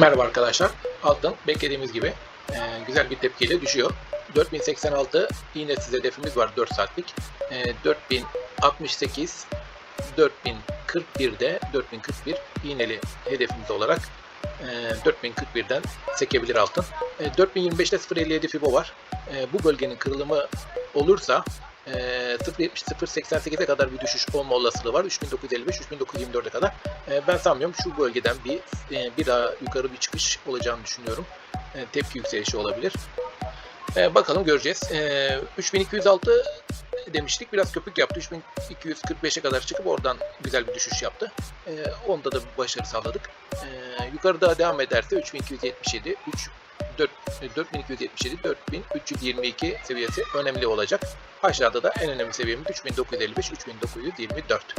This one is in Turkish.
Merhaba arkadaşlar. Altın beklediğimiz gibi e, güzel bir tepkiyle düşüyor. 4086 iğnesiz hedefimiz var 4 saatlik. E, 4068 4041'de 4041 iğneli hedefimiz olarak e, 4041'den sekebilir altın. E, 4025'te 0.57 Fibo var. E, bu bölgenin kırılımı olursa e, 0.70-0.88'e kadar bir düşüş olma olasılığı var. 3955-3924'e kadar. E, ben sanmıyorum şu bölgeden bir e, bir daha yukarı bir çıkış olacağını düşünüyorum. E, tepki yükselişi olabilir. E, bakalım göreceğiz. E, 3206 demiştik. Biraz köpük yaptı. 3245'e kadar çıkıp oradan güzel bir düşüş yaptı. E, onda da başarı sağladık. E, yukarıda devam ederse 3277, 3 4, 4277, 4322 seviyesi önemli olacak. Aşağıda da en önemli seviyemiz 3955, 3924.